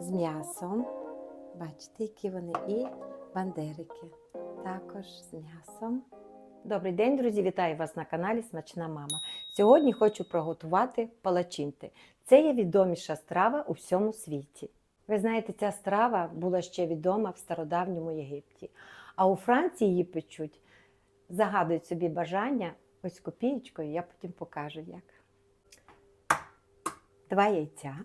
з м'ясом. Бачите, які вони і бандерики. Також з м'ясом. Добрий день, друзі! Вітаю вас на каналі Смачна Мама. Сьогодні хочу приготувати палачинти. Це є відоміша страва у всьому світі. Ви знаєте, ця страва була ще відома в стародавньому Єгипті. А у Франції її печуть, загадують собі бажання ось копієчкою, я потім покажу як. Два яйця.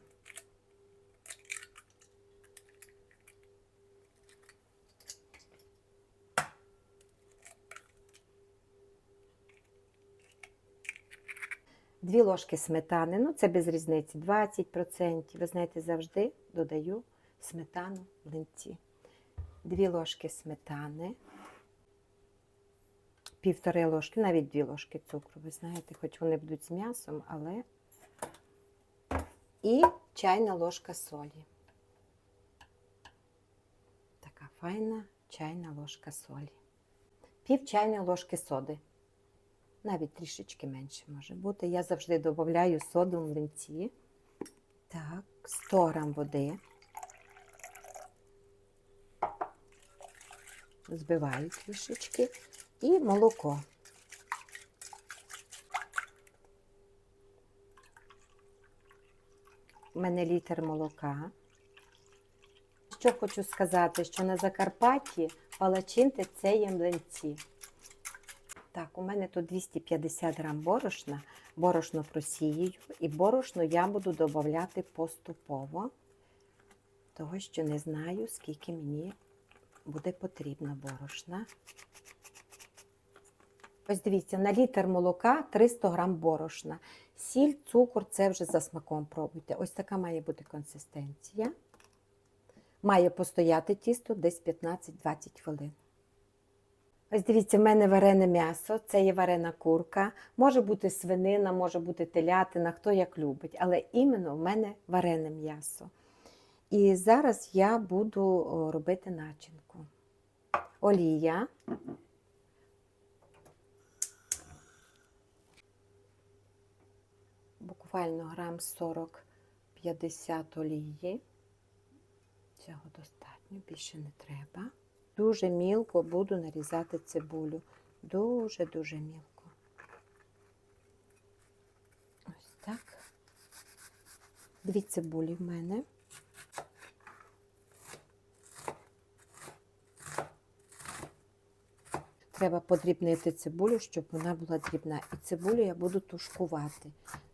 Дві ложки сметани, ну це без різниці, 20%. Ви знаєте, завжди додаю сметану в линці. Дві ложки сметани, півтори ложки, навіть дві ложки цукру. Ви знаєте, хоч вони будуть з м'ясом, але. І чайна ложка солі. Така файна чайна ложка солі. Пів чайної ложки соди. Навіть трішечки менше може бути. Я завжди додаю соду в млинці. Так, 100 грам води. Збиваю трішечки. І молоко. У мене літр молока. Що хочу сказати, що на Закарпатті палачинти це є млинці. Так, у мене тут 250 грам борошна, борошно просіюю, і борошно я буду додавати поступово, того що не знаю, скільки мені буде потрібно борошна. Ось дивіться, на літр молока 300 грам борошна. Сіль, цукор це вже за смаком пробуйте. Ось така має бути консистенція. Має постояти тісто десь 15-20 хвилин. Ось дивіться, в мене варене м'ясо, це є варена курка. Може бути свинина, може бути телятина, хто як любить, але іменно в мене варене м'ясо. І зараз я буду робити начинку. Олія. Буквально грам 40-50 олії. Цього достатньо, більше не треба. Дуже мілко буду нарізати цибулю. Дуже-дуже мілко. Ось так. Дві цибулі в мене. Треба подрібнити цибулю, щоб вона була дрібна. І цибулю я буду тушкувати.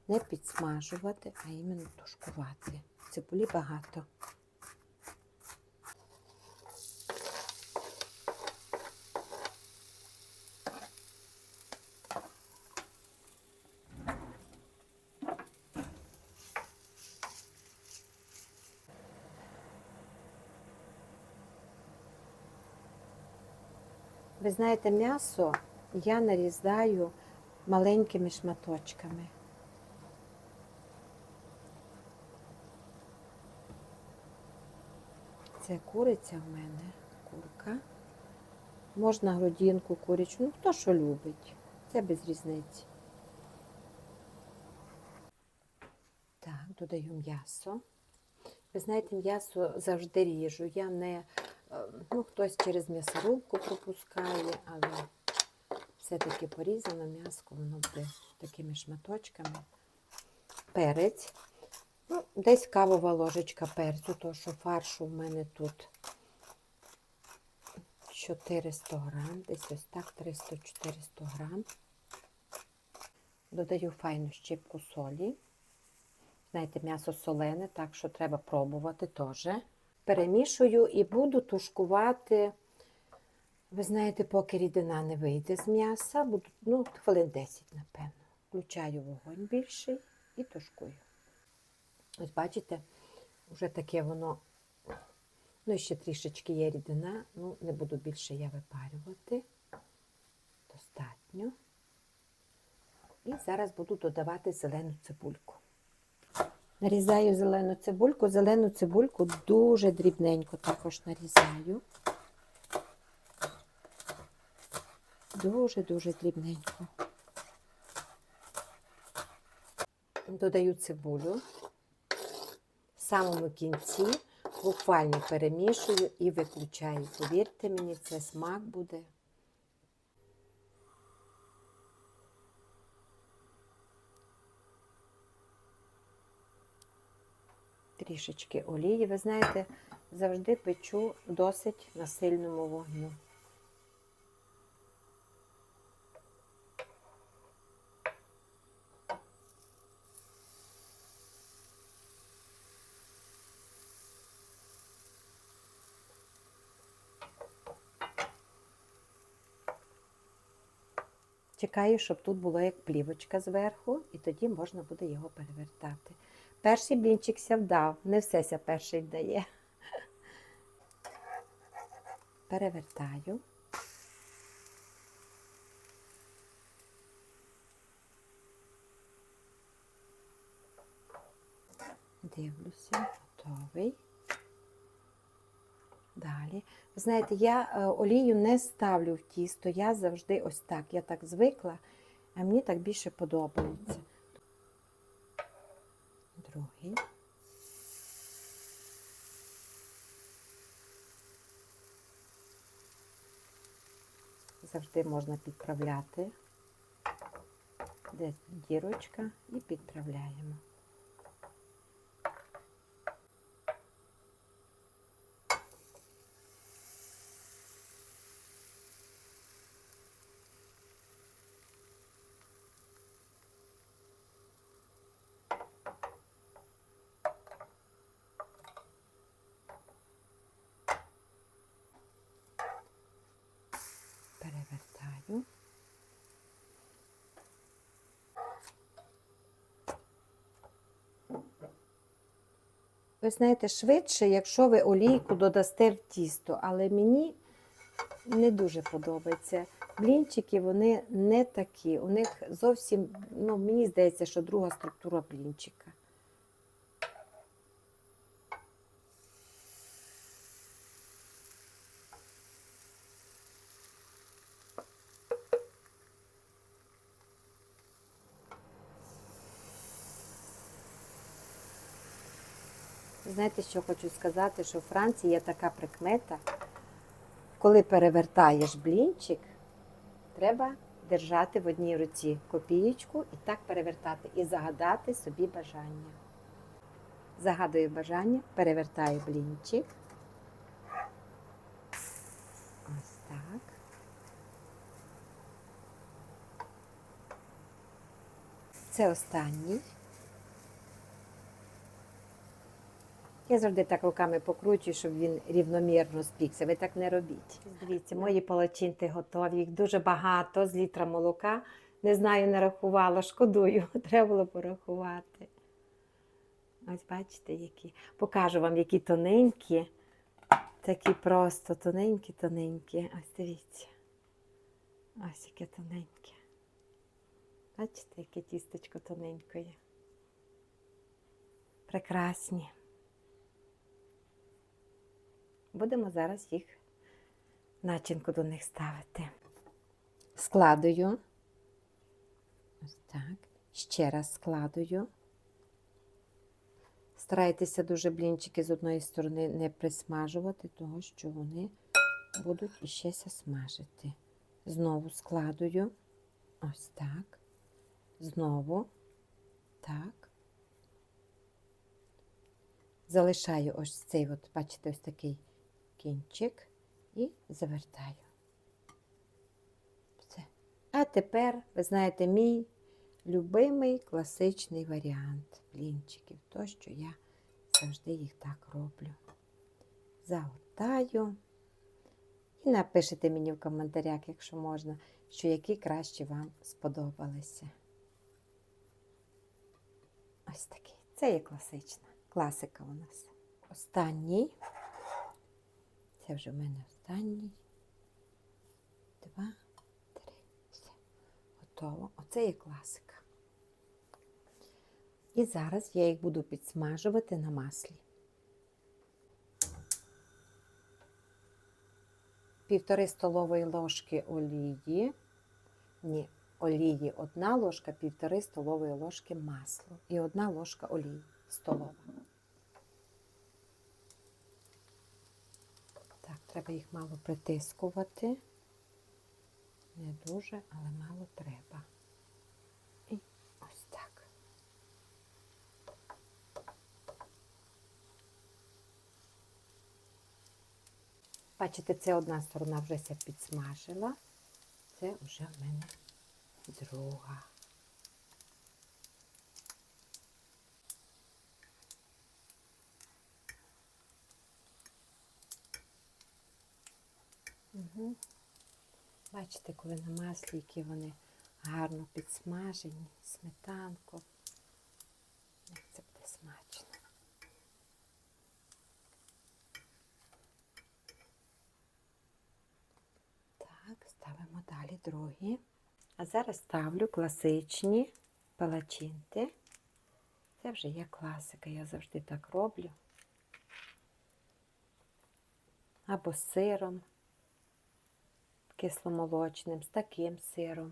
Не підсмажувати, а іменно тушкувати. Цибулі багато. Ви знаєте, м'ясо я нарізаю маленькими шматочками. Це куриця в мене, курка. Можна грудинку, курячу, ну хто що любить. Це без різниці. Так, додаю м'ясо. Ви знаєте, м'ясо завжди ріжу. Я не, ну, хтось через м'ясорубку пропускає, але все-таки порізано м'яско, воно буде такими шматочками. Перець. Ну, десь кавова ложечка перцю, тому що фаршу в мене тут 400 грам, десь ось так, 300-400 грам. Додаю файну щіпку солі. Знаєте, м'ясо солене, так що треба пробувати теж. Перемішую і буду тушкувати. Ви знаєте, поки рідина не вийде з м'яса, буду ну, хвилин 10, напевно. Включаю вогонь більший і тушкую. Ось бачите, вже таке воно, ну ще трішечки є рідина, ну не буду більше я випарювати. Достатньо. І зараз буду додавати зелену цибульку. Нарізаю зелену цибульку. Зелену цибульку дуже дрібненько також нарізаю. Дуже-дуже дрібненько. Додаю цибулю. В самому кінці Буквально перемішую і виключаю. Повірте мені, це смак буде. Трішечки олії. Ви знаєте, завжди печу досить на сильному вогню. Чекаю, щоб тут було як плівочка зверху, і тоді можна буде його перевертати. Перший блінчик ся вдав, не все ся перший вдає. Перевертаю. Дивлюся, готовий. Далі. Ви знаєте, я е, олію не ставлю в тісто, я завжди ось так. Я так звикла, а мені так більше подобається. Другий. Завжди можна підправляти. Де дірочка і підправляємо. Перевертаю. Ви знаєте, швидше, якщо ви олійку додасте в тісто, але мені не дуже подобається. Блінчики вони не такі. У них зовсім, ну, мені здається, що друга структура блінчика. Знаєте, що хочу сказати, що в Франції є така прикмета, коли перевертаєш блінчик, треба держати в одній руці копієчку і так перевертати, і загадати собі бажання. Загадую бажання, перевертаю блінчик. Ось так. Це останній. Я завжди так руками покручую, щоб він рівномірно спікся. Ви так не робіть. Дивіться, мої палачинти готові. Їх дуже багато з літра молока. Не знаю, не рахувала, шкодую. Треба було порахувати. Ось бачите, які. Покажу вам, які тоненькі. Такі просто тоненькі-тоненькі. Ось дивіться. Ось яке тоненьке. Бачите, яке тістечко тоненьке. Прекрасні. Будемо зараз їх начинку до них ставити. Складую. Ось так. Ще раз складую. Старайтеся дуже блінчики з одної сторони не присмажувати, тому що вони будуть іще смажити. Знову складую. Ось так. Знову. Так. Залишаю ось цей, от, бачите, ось такий кінчик і завертаю. Все. А тепер, ви знаєте, мій любимий класичний варіант блінчиків. То, що я завжди їх так роблю. Загортаю. І напишите мені в коментарях, якщо можна, що які краще вам сподобалися. Ось такий. Це є класична. Класика у нас. Останній. Це вже в мене останній. Два, три, все. Готово. Оце є класика. І зараз я їх буду підсмажувати на маслі. Півтори столової ложки олії. Ні, олії одна ложка, півтори столової ложки масла і одна ложка олії столова. Треба їх мало притискувати. Не дуже, але мало треба. І ось так. Бачите, це одна сторона вже підсмажила. Це вже в мене друга. Угу. Бачите, коли на маслі, які вони гарно підсмажені, сметанку. Як це буде смачно. Так, ставимо далі другі. А зараз ставлю класичні палачинти. Це вже є класика, я завжди так роблю. Або сиром кисломолочним, з таким сиром,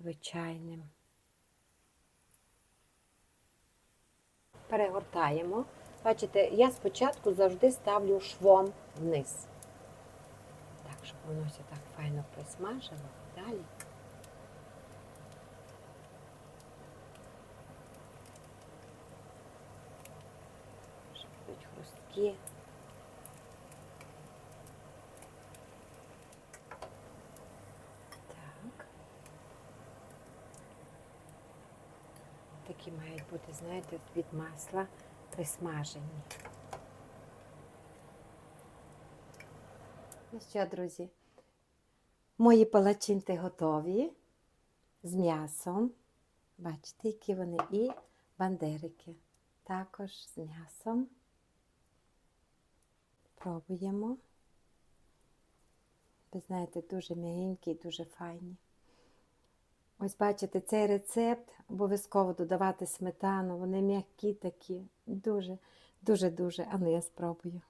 звичайним. Перегортаємо. Бачите, я спочатку завжди ставлю швом вниз. Так, щоб воно все так файно присмажило. Далі. Щоб будуть хрусткі. Так. Такі мають бути, знаєте, від масла присмажені. Ну що, друзі, мої палачинти готові з м'ясом. Бачите, які вони і бандерики. Також з м'ясом. Пробуємо. Ви знаєте, дуже м'ягенькі, дуже файні. Ось бачите, цей рецепт обов'язково додавати сметану. Вони м'які такі. Дуже, дуже, дуже. А ну я спробую.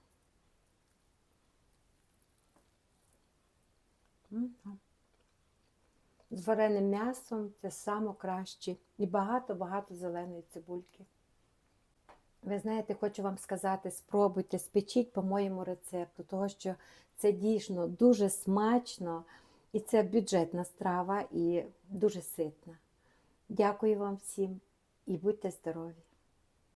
З вареним м'ясом це саме краще. І багато-багато зеленої цибульки. Ви знаєте, хочу вам сказати, спробуйте, спечіть по моєму рецепту, того що це дійсно дуже смачно і це бюджетна страва і дуже ситна. Дякую вам всім і будьте здорові!